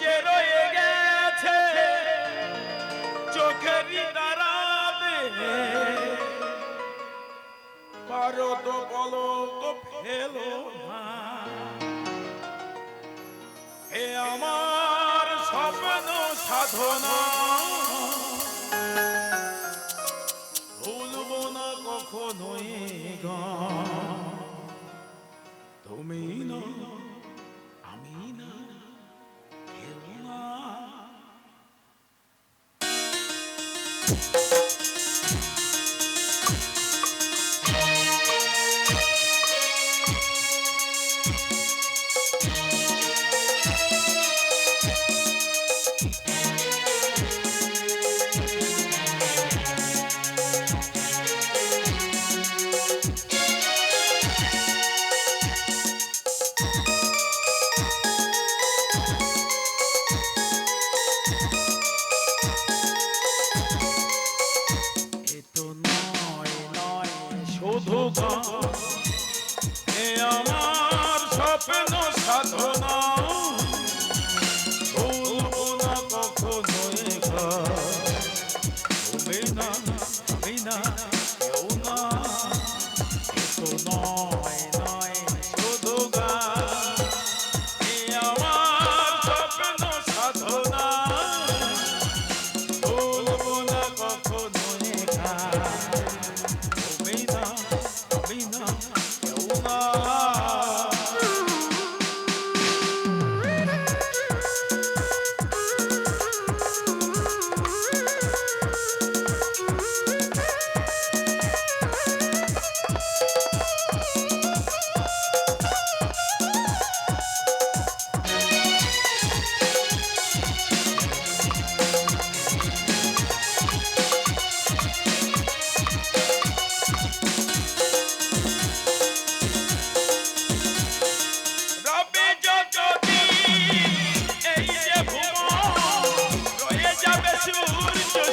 যে রয়ে গেছে চোখের দাঁড়াবে পারো তো বলো তো ফেলো এ আমার স্বপ্ন সাধনা। ভুলব না কখনোই তুমি না Thank you. Oh.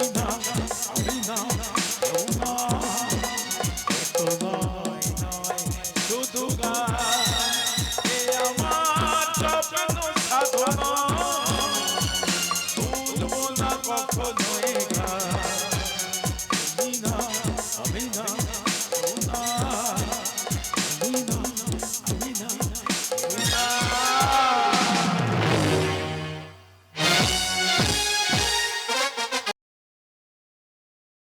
আমি না